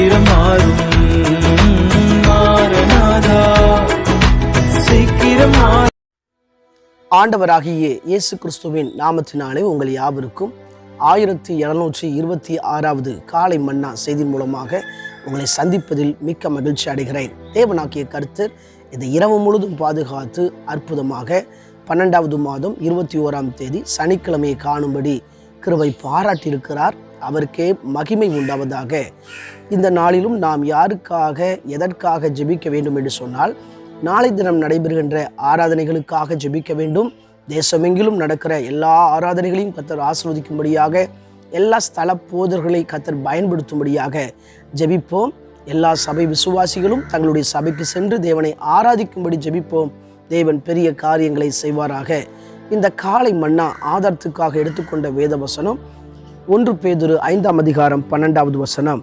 சீக்கிரம் மாறும் ஆண்டவராகிய இயேசு கிறிஸ்துவின் நாமத்தினாலே உங்கள் யாவருக்கும் ஆயிரத்தி இருநூற்றி இருபத்தி ஆறாவது காலை மன்னா செய்தி மூலமாக உங்களை சந்திப்பதில் மிக்க மகிழ்ச்சி அடைகிறேன். தேவனாக்கிய கருத்தர் இந்த இரவு முழுதும் பாதுகாத்து அற்புதமாக பன்னெண்டாவது மாதம் இருபத்தி ஓராம் தேதி சனிக்கிழமையை காணும்படி கிருவை பாராட்டியிருக்கிறார். அவருக்கே மகிமை உண்டாவதாக. இந்த நாளிலும் நாம் யாருக்காக எதற்காக ஜெபிக்க வேண்டும் என்று சொன்னால் நாளை தினம் நடைபெறுகின்ற ஆராதனைகளுக்காக ஜெபிக்க வேண்டும். தேசமெங்கிலும் நடக்கிற எல்லா ஆராதனைகளையும் கத்தர் ஆசிர்வதிக்கும்படியாக எல்லா ஸ்தல போதர்களை கத்தர் பயன்படுத்தும்படியாக ஜெபிப்போம். எல்லா சபை விசுவாசிகளும் தங்களுடைய சபைக்கு சென்று தேவனை ஆராதிக்கும்படி ஜெபிப்போம். தேவன் பெரிய காரியங்களை செய்வாராக. இந்த காலை மன்னா ஆதாரத்துக்காக எடுத்துக்கொண்ட வேத வசனம் ஒன்று பேதுரு ஐந்தாம் அதிகாரம் பன்னெண்டாவது வசனம்.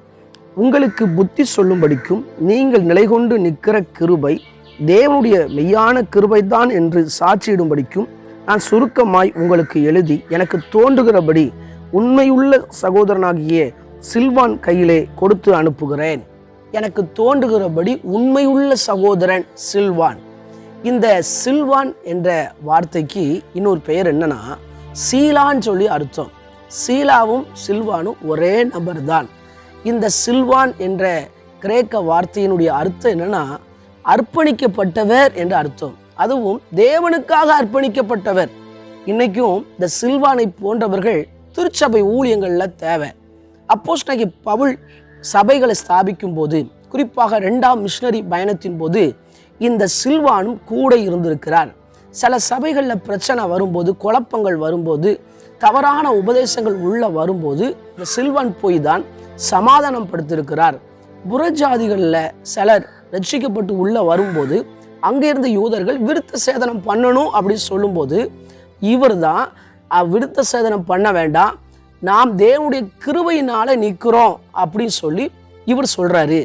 உங்களுக்கு புத்தி சொல்லும்படிக்கும் நீங்கள் நிலை கொண்டு நிற்கிற கிருபை தேவனுடைய மெய்யான கிருபைதான் என்று சாட்சியிடும்படிக்கும் நான் சுருக்கமாய் உங்களுக்கு எழுதி எனக்கு தோன்றுகிறபடி உண்மையுள்ள சகோதரனாகிய சில்வான் கையிலே கொடுத்து அனுப்புகிறேன். எனக்கு தோன்றுகிறபடி உண்மையுள்ள சகோதரன் சில்வான். இந்த சில்வான் என்ற வார்த்தைக்கு இன்னொரு பெயர் என்னன்னா சீலான்னு சொல்லி அர்த்தம். சீலாவும் சில்வானும் ஒரே நபர் தான். இந்த சில்வான் என்ற கிரேக்க வார்த்தையினுடைய அர்த்தம் என்னன்னா அர்ப்பணிக்கப்பட்டவர் என்ற அர்த்தம். அதுவும் தேவனுக்காக அர்ப்பணிக்கப்பட்டவர். இன்னைக்கும் இந்த சில்வானை போன்றவர்கள் திருச்சபை ஊழியங்களில் தேவை. அப்போஸ் பவுல் சபைகளை ஸ்தாபிக்கும் போது குறிப்பாக ரெண்டாம் மிஷினரி பயணத்தின் போது இந்த சில்வானும் கூட இருந்திருக்கிறார். சில சபைகளில் பிரச்சனை வரும்போது குழப்பங்கள் வரும்போது தவறான உபதேசங்கள் உள்ள வரும்போது இந்த சில்வான் போய் தான் சமாதானம் படுத்திருக்கிறார். புறஜாதிகளில் சிலர் ரட்சிக்கப்பட்டு உள்ள வரும்போது அங்கே இருந்த யூதர்கள் விருத்த சேதனம் பண்ணணும் அப்படின்னு சொல்லும்போது இவர் தான் விருத்த சேதனம் பண்ண வேண்டாம். நாம் தேவனுடைய கிருபையினால நிற்கிறோம். அப்படின்னு சொல்லி இவர் சொல்கிறாரு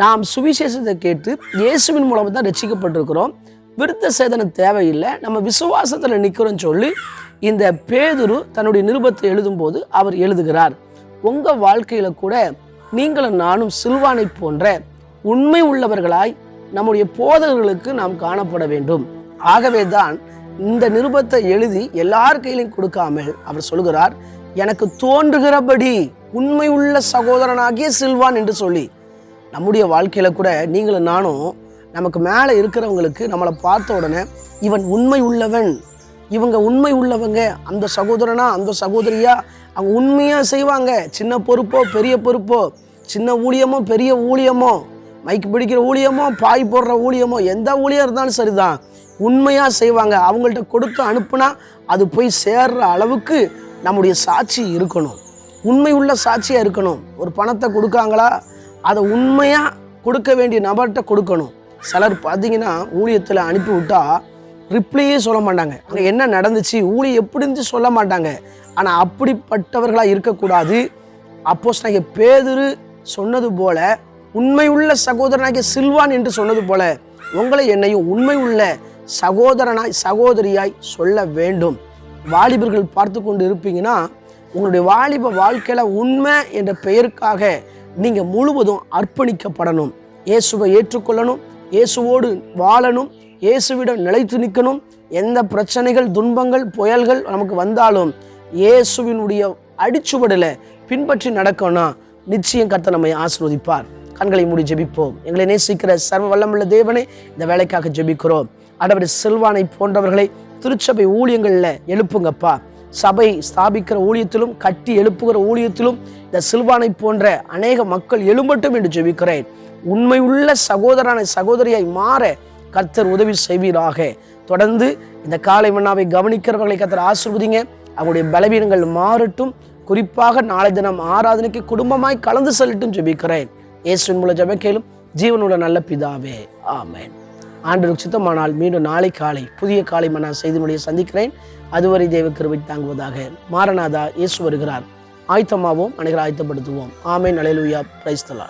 நாம் சுவிசேஷத்தை கேட்டு இயேசுவின் மூலமாக தான் ரசிக்கப்பட்டிருக்கிறோம் விருத்த சேதனம் தேவையில்லை. நம்ம விசுவாசத்தில் நிற்கிறோன்னு சொல்லி இந்த பேதுரு தன்னுடைய நிருபத்தை எழுதும்போது அவர் எழுதுகிறார். உங்கள் வாழ்க்கையில் கூட நீங்களும் நானும் சில்வானை போன்ற உண்மை உள்ளவர்களாய் நம்முடைய போதகர்களுக்கு நாம் காணப்பட வேண்டும். ஆகவே தான் இந்த நிருபத்தை எழுதி எல்லார் கையிலையும் கொடுக்காமல் அவர் சொல்கிறார் எனக்கு தோன்றுகிறபடி உண்மை உள்ள சகோதரனாகிய சில்வான் என்று சொல்லி. நம்முடைய வாழ்க்கையில் கூட நீங்களும் நானும் நமக்கு மேலே இருக்கிறவங்களுக்கு நம்மளை பார்த்த உடனே இவன் உண்மை உள்ளவன். இவங்க உண்மை உள்ளவங்க. அந்த சகோதரனா அந்த சகோதரியா? அவங்க உண்மையாக செய்வாங்க. சின்ன பொறுப்போ பெரிய பொறுப்போ? சின்ன ஊழியமோ பெரிய ஊழியமோ? மைக் பிடிக்கிற ஊழியமோ பாய் போடுற ஊழியமோ? எந்த ஊழியம் இருந்தாலும் சரிதான். உண்மையாக செய்வாங்க. அவங்கள்ட்ட கொடுத்து அனுப்புனா அது போய் சேர்ற அளவுக்கு நம்முடைய சாட்சி இருக்கணும். உண்மை உள்ள சாட்சியாக இருக்கணும். ஒரு பணத்தை கொடுக்காங்களா? அதை உண்மையாக கொடுக்க வேண்டிய நபர்கிட்ட கொடுக்கணும். சிலர் பார்த்தீங்கன்னா ஊழியத்தில் அனுப்பி விட்டா ரிப்ளையே சொல்ல மாட்டாங்க. அங்கே என்ன நடந்துச்சு ஊழி எப்படி இருந்துச்சு சொல்ல மாட்டாங்க. ஆனால் அப்படிப்பட்டவர்களாக இருக்கக்கூடாது. அப்போஸ் நாங்கள் பேதுரு சொன்னது போல உண்மையுள்ள சகோதரனாகிய சில்வான் என்று சொன்னது போல உங்களை என்னையும் உண்மை உள்ள சகோதரனாய் சகோதரியாய் சொல்ல வேண்டும். வாலிபர்கள் பார்த்து கொண்டு இருப்பீங்கன்னா உங்களுடைய வாலிப வாழ்க்கையில் உண்மை என்ற பெயருக்காக நீங்கள் முழுவதும் அர்ப்பணிக்கப்படணும். இயேசுவை ஏற்றுக்கொள்ளணும் இயேசுவோடு வாழணும் இயேசுவிடம் நிலைத்து நிற்கணும். எந்த பிரச்சனைகள் துன்பங்கள் புயல்கள் நமக்கு வந்தாலும் இயேசுவினுடைய அடிச்சுவடில் பின்பற்றி நடக்கணும்னா நிச்சயம் கர்த்தர் நம்மை ஆசிர்வதிப்பார். கண்களை மூடி ஜெபிப்போம். எங்களை நேசிக்கிற சர்வ வல்லமுள்ள தேவனை இந்த வேலைக்காக ஜெபிக்கிறோம். அடவர் செல்வானை போன்றவர்களை திருச்சபை ஊழியங்களில் எழுப்புங்கப்பா. சபை ஸ்தாபிக்கிற ஊழியத்திலும் கட்டி எழுப்புகிற ஊழியத்திலும் இந்த சில்வானை போன்ற அநேக மக்கள் எழும்பட்டும் என்று ஜெபிக்கிறேன். உண்மை உள்ள சகோதரான சகோதரியாய் மாற கர்த்தர் உதவி செய்வீராக. தொடர்ந்து இந்த காலை மன்னாவை கவனிக்கிறவர்களை கர்த்தர் ஆசிர்வதிங்க. அவருடைய பலவீனங்கள் மாறட்டும். குறிப்பாக நாளை தினம் ஆராதனைக்கு குடும்பமாய் கலந்து செல்லட்டும் ஜெபிக்கிறேன். இயேசுவின் மூல ஜெபக்கேலும். ஜீவனுள்ள நல்ல பிதாவே. ஆமேன். ஆண்டு சுத்தமானால் மீண்டும் நாளை காலை புதிய காலை மன்னா செய்தினுடைய சந்திக்கிறேன். அதுவரை தேவ கிருபை தாங்குவதாக மாரநாதா இயேசு வருகிறார். ஆயத்தமாவோம் அனைவரை ஆயத்தப்படுத்துவோம் ஆமேன் அலையலுயா பிரைஸ்தலா